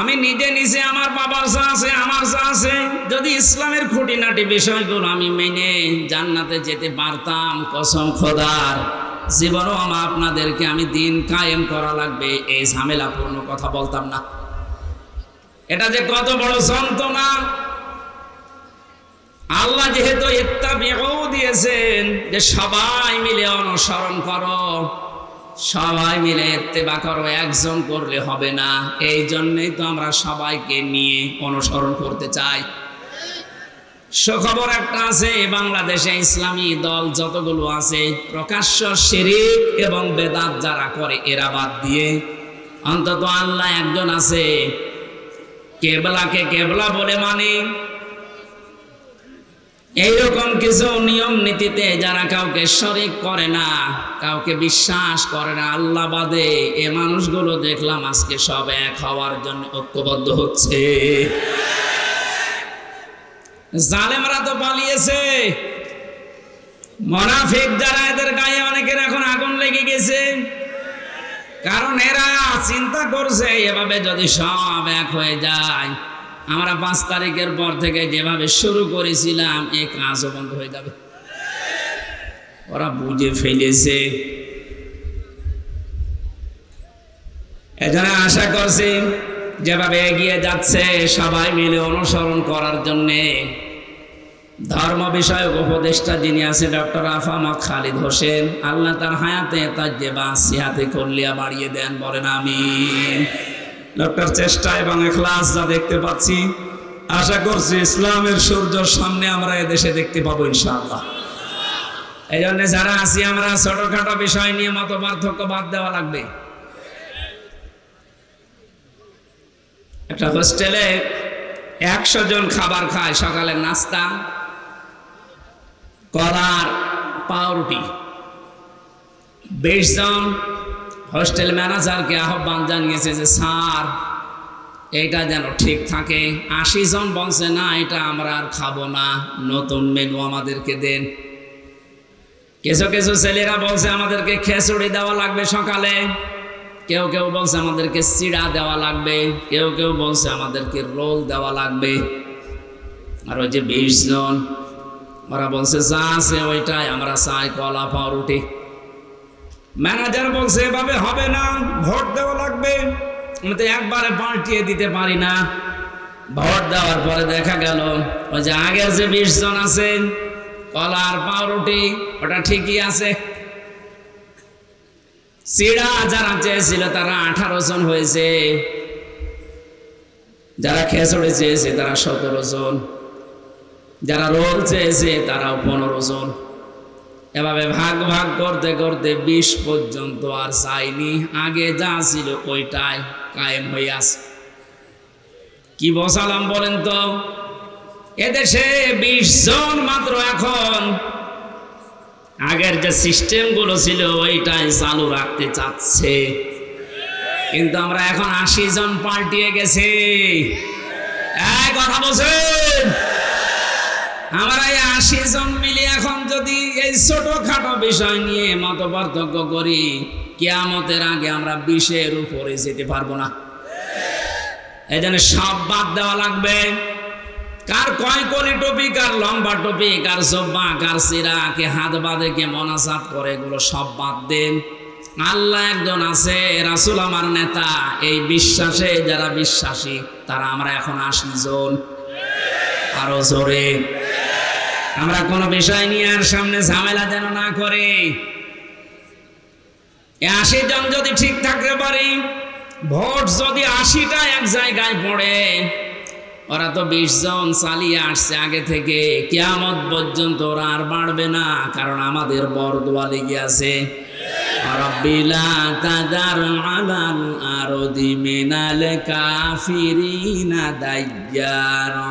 আমি নিজে নিজে আমার বাবার যা আছে, আমার যা আছে, যদি ইসলামের খুঁটিনাটি বিষয়গুলো আমি মেনে জান্নাতে যেতে পারতাম। কসম খোদার, জীবনও আমার আপনাদেরকে আমি দিন কায়েম করা লাগবে, এই ঝামেলাপূর্ণ কথা বলতাম না। এটা যে কত বড় যন্ত্রণা। আল্লাহ যেহেতু ইত্তাবিউ দিয়েছেন, যে সবাই মিলে অনুসরণ করো। সবাই মিলে ইত্তেবা করো, একজন করলে হবে না। এই জন্যই তো আমরা সবাইকে নিয়ে অনুসরণ করতে চাই। সুখবর একটা আছে, বাংলাদেশে ইসলামী দল যতগুলো আছে, প্রকাশ্য শিরিক এবং বেদাত যারা করে, এরা বাদ দিয়ে অন্তত আল্লাহ একজন আছে। কেবলাকে কেবলা বলে মানে এইরকম কিছু নিয়ম নীতিতে যারা কাউকে শরিক করে না, কাউকে বিশ্বাস করে না, আল্লাহ বাদে এ মানুষগুলো দেখলাম আজকে সব এক হওয়ার জন্য ঐক্যবদ্ধ হচ্ছে। জালেমরা তো পালিয়েছে। মনাফিক যারা এদের গায়ে অনেকের এখন আগুন লেগে গেছে। কারণ এরা চিন্তা করছে, এভাবে যদি সব এক হয়ে যায় আমরা পাঁচ তারিখের পর থেকে যেভাবে শুরু করেছিলাম, এই কাজও বন্ধ হয়ে যাবে। ওরা বুঝে ফেলেছে। এজন্য আশা করছি, যেভাবে এগিয়ে যাচ্ছে, সবাই মিলে অনুসরণ করার জন্যে ধর্ম বিষয়ক উপদেষ্টা যিনি আছে ডক্টর আফামা খালিদ হোসেন, আল্লাহ তার হায়াতে তার যে বা সিহাতে করলিয়া বাড়িয়ে দেন, বলেন আমি ডক্টর চেষ্টা এবং এখলাস যা দেখতে পাচ্ছি, আশা করছি ইসলামের সূর্যর সামনে আমরা এদেশে দেখতে পাবো ইনশাআল্লাহ। এই জন্য যারা আছি, আমরা ছোটখাটো বিষয় নিয়ে মত পার্থক্য বাদ দেওয়া লাগবে। একটা হোস্টেলে একশো জন খাবার খায়, সকালের নাস্তা, কলার, পাউরুটি। বিশ জন হোস্টেল ম্যানেজারকে আহ্বান জানিয়েছে যে, স্যার, এটা যেন ঠিক থাকে। আশি জন বলছে, না, এটা আমরা আর খাব না। নতুন মেনু আমাদেরকে দেন। কিছু কিছু ছেলেরা বলছে, আমাদেরকে খেচুড়ি দেওয়া লাগবে সকালে। কেউ কেউ বলছে, আমাদেরকে চিড়া দেওয়া লাগবে। কেউ কেউ বলছে, আমাদেরকে রোল দেওয়া লাগবে। আর ওই যে বিশ জন, ওরা বলছে, যা আছে ওইটাই, আমরা চাই কলা, পাউরুটি। ম্যানেজার বলছে, এভাবে হবে না, ভোট দেওয়া লাগবে। আমি তো একবারে পাল্টিয়ে দিতে পারি না। ভোট দেওয়ার পরে দেখা গেল, ওই যে আগের যে বিশ জন আছে, কলা আর পাউরুটি, ওটা ঠিকই আছে। চিড়া যারা চেয়েছিল, তারা আঠারো জন হয়েছে। যারা খেসড়ে চেয়েছে, তারা সতেরো জন। যারা রোল চেয়েছে, তারাও পনেরো জন। এভাবে ভাগ ভাগ করতে করতে বিশ পর্যন্ত আর চাইনি আগে যা ছিল ওইটাই কায়েম হয়ে আছে। কি বসালাম বলেন তো? এদেশে বিশ জন মাত্র এখন। আগের যে সিস্টেমগুলো ছিল ওইটাই চালু রাখতে চাচ্ছে। কিন্তু আমরা এখন আশি জন পাল্টিয়ে গেছি। কথা বলছেন? আমরা এই আশি জন মিলে এখন যদি এই ছোটখাটো বিষয় নিয়ে মত পার্থক্য করি, কেয়ামতের আগে আমরা বিশের উপরে যেতে পারব না। এই জন্য সব বাদ দেওয়া লাগবে। কার কয় কলি টপি, কার লম্বা টপি, কার জব্বা, কার সিরা, কে হাত বাঁধে, কে মনাসাত করে, এগুলো সব বাদ দেন। আল্লাহ একজন আছে, রাসুল আমার নেতা। এই বিশ্বাসে যারা বিশ্বাসী, তারা আমরা এখন আশি জন। আরও জোরে। আমরা কোনো বিষয় নিয়ে আর সামনে ঝামেলা যেন না করে। আশি জন যদি ঠিক থাকতে পারি, ভোট যদি আশিটা এক জায়গায় পড়ে, ওরা তো বিশ জন চালিয়ে আসছে আগে থেকে। কেয়ামত পর্যন্ত ওরা আর বাড়বে না, কারণ আমাদের বরদোয়া লেগে আছে। রব্বিলা তাদার আলাল আরদি মিনাল কাফিরিনা দাইয়ারা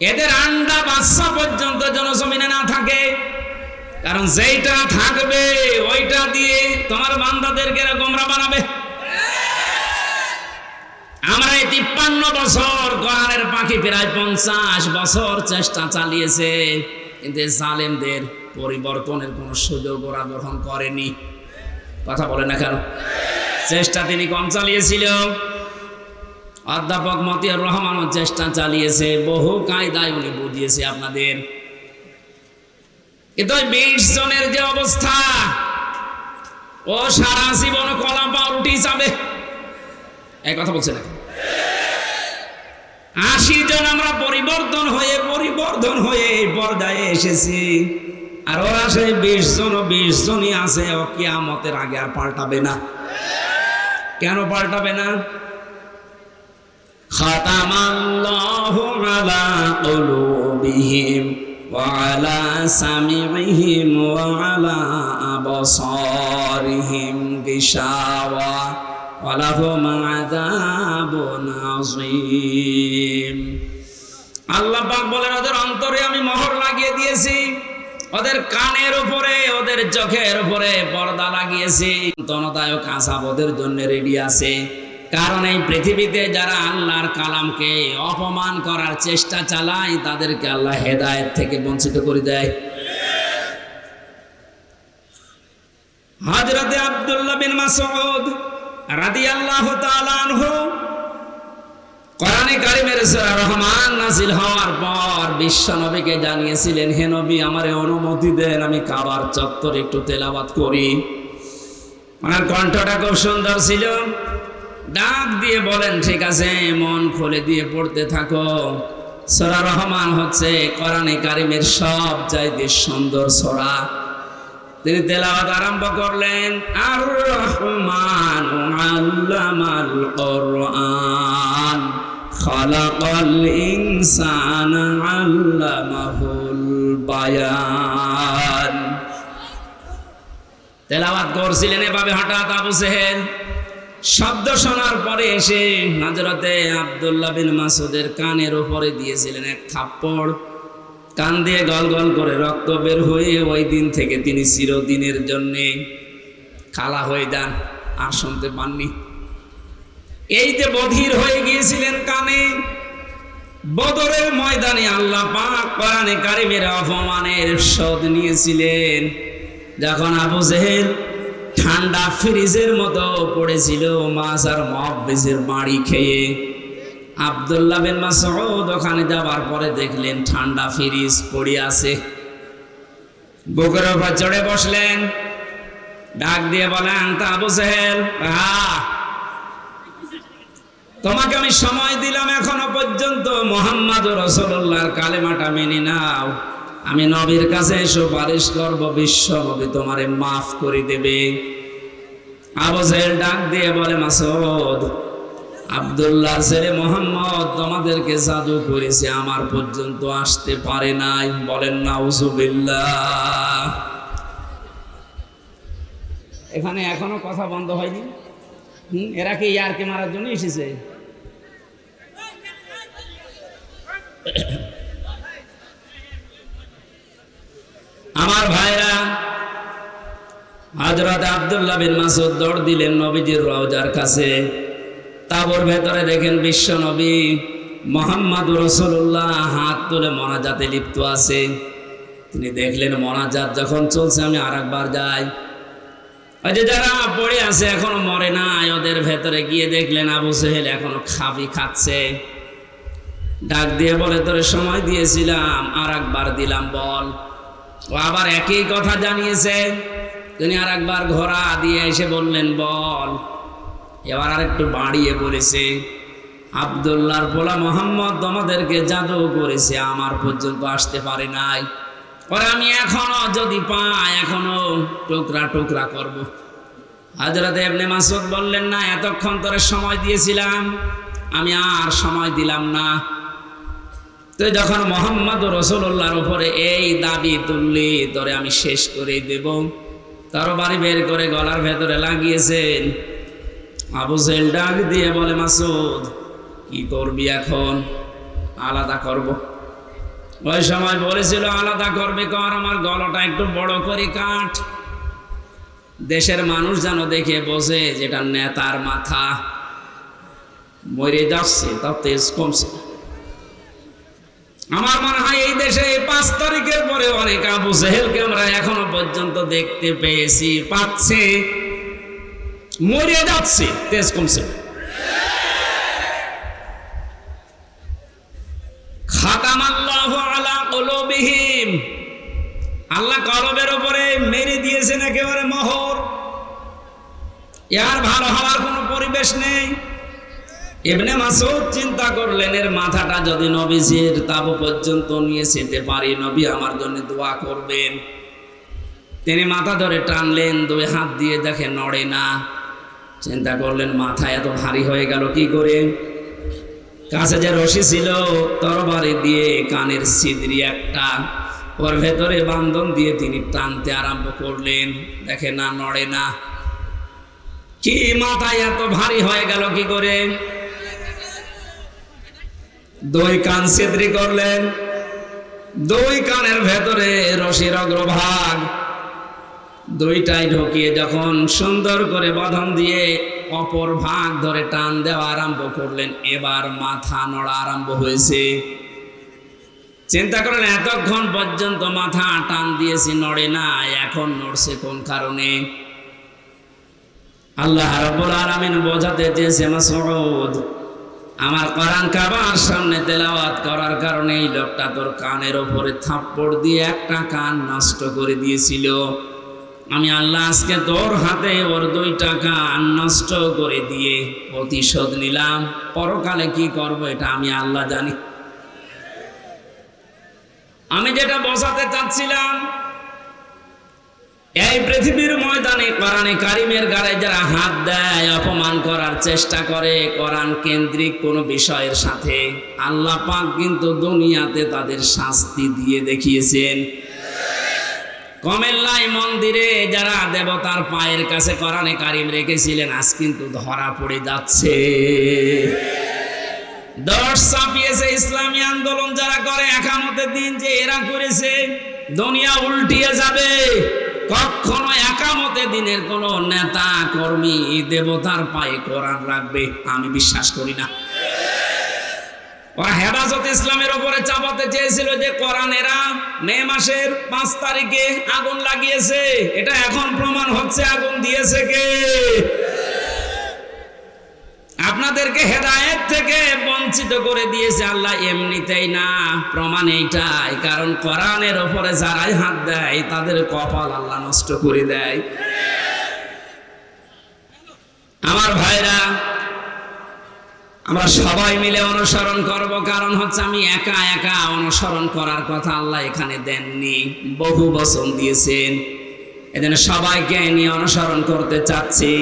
এদের আন্ডা বাচ্চা পর্যন্ত জনজমিনে না থাকে। কারণ যেইটা থাকবে, ওইটা দিয়ে তোমার বান্দাদেরকে গোমরা বানাবে। আমরা এই তিপ্পান্ন বছর কোরআনের পাখি প্রায় পঞ্চাশ বছর চেষ্টা চালিয়েছে, কিন্তু জালেমদের পরিবর্তনের কোনো সুযোগ ওরা গ্রহণ করেনি। কথা বলে না কেন? চেষ্টা তিনি কম চালিয়েছিল। অধ্যাপক মতিয়ার রহমানও চেষ্টা চালিয়েছে, বহু কায়দায় উনি বুঝিয়েছে আপনাদের। কিন্তু বিশ জনের যে অবস্থা, ও সারা জীবন কলা পাউরুটি যাবে এই কথা বলছে না আশি জন আমরা পরিবর্তন হয়ে পরিবর্তন হয়ে এই পর্যায়ে এসেছি। আর ওরা সেই বিশ জন ও বিশ জনই আছে, ও কিয়ামতের আগে আর পাল্টাবে না। কেন পাল্টাবে না? ختم الله على قلوبهم وعلى سمعهم وعلى أبصارهم غشاوة ولهم عذاب عظيم আল্লাহ পাক বলেন ওদের অন্তরে আমি মোহর লাগিয়ে দিয়েছি ওদের কানের উপরে ওদের চোখের উপরে পর্দা লাগিয়েছি তনদায়ক আসাব ওদের জন্য রেডি আছে কারণ এই পৃথিবীতে যারা আল্লাহর কালামকে অপমান করার চেষ্টা চালায়, তাদেরকে আল্লাহ হেদায়েত থেকে বঞ্চিত করে দেয়। হযরতে আব্দুল্লাহ বিন মাসউদ রাদিয়াল্লাহু তাআলা আনহু কোরআনে কারিমের সূরা রহমান নাজিল হওয়ার পর বিশ্ব নবীকে জানিয়েছিলেন, হে নবী, আমারে অনুমতি দেন, আমি কাবার চত্বরে একটু তেলাওয়াত করি। ওনার কণ্ঠটা খুব সুন্দর ছিল। ডাক দিয়ে বলেন, ঠিক আছে, মন খুলে দিয়ে পড়তে থাকো। সরা রহমান হচ্ছে কোরআনে কারিমের সব চাইতে সুন্দর সরা। তিনি তেলাওয়াত আরম্ভ করলেন আর রহমান আল্লামাল কোরআন, খালাকাল ইনসানা আল্লামাহুল বায়ান। তেলাওয়াত করছিলেন এভাবে হঠাৎ আবু সেহেল। শব্দ শোনার পরে এসে নাজরতে আবদুল্লাহ বিন মাসুদের কানের উপরে দিয়েছিলেন এক থাপ্পড়। কান দিয়ে গল গল করে রক্ত বের হয়ে ওই দিন থেকে তিনি চিরদিনের জন্যে কালা হয়ে যান, আর শুনতে পাননি। এই যে বধির হয়ে গিয়েছিলেন কানে, বদরের ময়দানে আল্লাহ পাক কোরআনে কারিমের অপমানের শোধ নিয়েছিলেন। যখন আবু জেহেল ঠান্ডা ফ্রিজের মতো পড়েছিল, মাছ আর মহাবেজের বাড়ি খেয়ে। আবদুল্লাহ বিন মাসউদ ওখানে যাওয়ার পরে দেখলেন ঠান্ডা ফ্রিজ পড়ে আছে। বুকের উপর চড়ে বসলেন। ডাক দিয়ে বলেন, তা আবু সেহেল তোমাকে আমি সময় দিলাম এখনও পর্যন্ত। মোহাম্মদ রসুল্লাহর কালেমাটা মেনে নাও। আমি নবীর কাছে সুপারিশ করব বিশ্ব নবী তোমারে মাফ করে দেবে। আবু জেহেল ডাক দিয়ে বলে, মাসুদ আবদুল্লাহ ছেলে মোহাম্মদ তোমাদেরকে জাদু করেছে, আমার পর্যন্ত আসতে পারে নাই। বলেন না উজুবিল্লাহ এখানে এখনও কথা বন্ধ হয়নি। হুম, এরা কি ইয়ারকে মারার জন্য এসেছে? আমার ভাইরা হজরত আবদুল্লাহ বিন মাসুদ দৌড় দিলেন নবীজির রওজার কাছে। তাবর ভেতরে দেখেন বিশ্ব নবী মোহাম্মদ রসুল্লাহ হাত তুলে মনাজাতে লিপ্ত আছে। তিনি দেখলেন মনাজাত যখন চলছে, আমি আর একবার যাই। ওই যে যারা পড়ে আছে, এখনও মরে নাই, ওদের ভেতরে গিয়ে দেখলেন আবু সেহেল এখনও খাবি খাচ্ছে। ডাক দিয়ে বলে, তোরে সময় দিয়েছিলাম আর একবার দিলাম বল। ও আবার একই কথা জানিয়েছে তিনি আর একবার ঘোড়া দিয়ে এসে বললেন, বল। এবার আর একটু বাড়িয়ে বলেছে, আবদুল্লাহর পোলা মোহাম্মদ তোমাদেরকে জাদু করেছে, আমার পর্যন্ত আসতে পারে নাই। পরে আমি এখনও যদি পাই, এখনও টুকরা টুকরা করব। হাজরত এবনে মাসুদ বললেন, না, এতক্ষণ তোরে সময় দিয়েছিলাম, আমি আর সময় দিলাম না। তুই যখন মোহাম্মদ রসুল্লাহর উপরে এই দাবি তুললি, তোরে আমি শেষ করে দেব। তরবারি বের করে গলার ভেতরে লাগিয়েছেন। আবু জেল ডাক দিয়ে বলে, মাসুদ, কি করবি এখন? আলাদা করব। ওই সময় বলেছিল, আলাদা করবে কর, আমার গলাটা একটু বড় করে কাঠ দেশের মানুষ যেন দেখে বসে যেটা নেতার মাথা। মরে যাচ্ছে, তার তেজ কমছে। আমার মনে হয় এই দেশে পাঁচ তারিখের পরে অনেক আবু জেহেলকে আমরা এখনও পর্যন্ত দেখতে পেয়েছি, পাচ্ছে। মরে যাচ্ছে, তেজ কমছে। আল্লাহ কলবের উপরে মেরে দিয়েছেন একেবারে মোহর। এর ভালো হওয়ার কোনো পরিবেশ নেই। এমনি মাসুদ চিন্তা করলেন, এর মাথাটা যদি নবীজির তাবু পর্যন্ত নিয়ে যেতে পারি, নবী আমার জন্য দোয়া করবেন। তিনি মাথা ধরে টানলেন, দুই হাত দিয়ে দেখে নড়ে না। চিন্তা করলেন, মাথা এত ভারী হয়ে গেল কি করে? কাছে যে রশি ছিল, তরবারি দিয়ে কানের ছিদ্রি একটা, ওর ভেতরে বান্ধন দিয়ে তিনি টানতে আরম্ভ করলেন। দেখে না, নড়ে না। কি মাথায় এত ভারী হয়ে গেল কি করে? দুই কান ছিদ্রি করলেন, দুই কানের ভেতরে রশির অগ্রভাগ। দুইটাই ঢুকিয়ে যখন সুন্দর করে বাঁধন দিয়ে অপর ভাগ ধরে টান দেওয়া আরম্ভ করলেন, এবার মাথা নড়া আরম্ভ হয়েছে। চিন্তা করেন, এতক্ষণ পর্যন্ত মাথা টান দিয়েছি, নড়ে না, এখন নড়ছে কোন কারণে? আল্লাহ রাব্বুল আলামিন বোঝাতে চেয়েছে মাসউদ আমার কোরআন কাবার সামনে তেলাওয়াত করার কারণে এই লোকটা তোর কানের ওপরে থাপ্পড় দিয়ে একটা কান নষ্ট করে দিয়েছিল। আমি আল্লাহ আজকে তোর হাতে ওর দুইটা কান নষ্ট করে দিয়ে প্রতিশোধ নিলাম। পরকালে কি করব এটা আমি আল্লাহ জানি। আমি যেটা বসাতে চাচ্ছিলাম এই পৃথিবীর ময়দানে কোরআনে কারিমের গাড়ে যারা হাত দেয়, অপমান করার চেষ্টা করে, কোরআন কেন্দ্রিক কোনো বিষয়ের সাথে আল্লাহ পাক কিন্তু দুনিয়াতে তাদের শাস্তি দিয়ে দেখিয়েছেন। কমেল্লাই মন্দিরে যারা দেবতার পায়ের কাছে কোরআনে কারিম রেখেছিলেন, আজ কিন্তু ধরা পড়ে যাচ্ছে। দশ চাপিয়েছে ইসলামী আন্দোলন যারা করে একামতের দিন যে এরা করেছে, দুনিয়া উল্টিয়ে যাবে। কখনো একামতে দিনের কোন নেতা, কর্মী, দেবতার পায়ে কোরআন রাখবে, আমি বিশ্বাস করি না। ওরা হেফাজত ইসলামের ওপরে চাপাতে চেয়েছিল যে কোরআনেরা মে মাসের পাঁচ তারিখে আগুন লাগিয়েছে। এটা এখন প্রমাণ হচ্ছে আগুন দিয়েছে কে? আপনাদেরকে হেদায়েত থেকে বঞ্চিত করে দিয়েছে আল্লাহ, এমনিতেই না, প্রমাণ এইটাই। কারণ কোরআনের ওপরে যারাই হাত দেয়, তাদের কপাল আল্লাহ নষ্ট করে দেয়। আমার ভাইরা, আমরা সবাই মিলে অনুসরণ করব। কারণ হচ্ছে আমি একা একা অনুসরণ করার কথা আল্লাহ এখানে দেননি, বহু বচন দিয়েছেন। এজন্য সবাইকে নিয়ে অনুসরণ করতে চাচ্ছি।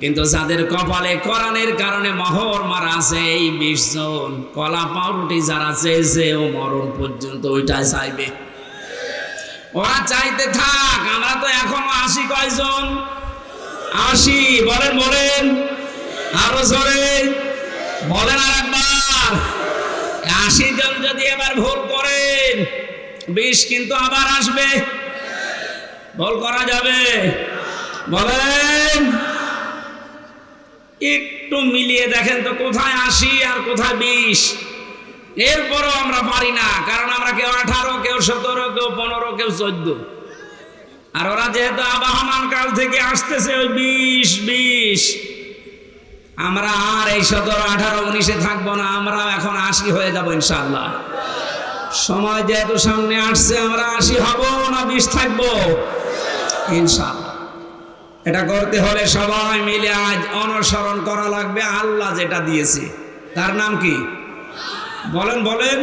কিন্তু যাদের কপালে কোরআনের কারণে মহর মারা আছে, এই বিশ জন কলা পাউরুটি যারা চেয়েছে, ও মরণ পর্যন্ত ওইটাই চাইবে। ওরা চাইতে থাক, আমরা তো এখনও আসি কয়জন? আসি বলেন বলেন। আরও জোরে। বলেন আর একবার। আশি জন যদি এবার ভুল করেন, বিশ কিন্তু আবার আসবে। ভুল করা যাবে। বলেন। একটু মিলিয়ে দেখেন তো কোথায় আশি আর কোথায় বিশ। এরপরও আমরা পারি না, কারণ আমরা কেউ আঠারো, কেউ সতেরো, কেউ পনেরো, কেউ চোদ্দ। আর ওরা যেহেতু আবাহমান কাল থেকে আসতেছে ওই বিশ বিশ। আমরা আর এই সতেরো, আঠারো, উনিশে থাকব না, আমরা এখন আশি হয়ে যাব ইনশাল্লাহ সময় যেহেতু সামনে আসছে, আমরা আশি হব না বিশ থাকব? ইনশাল্লাহ এটা করতে হলে সবাই মিলে আজ অনুসরণ করা লাগবে। আল্লাহ যেটা দিয়েছে, তার নাম কি? বলেন বলেন।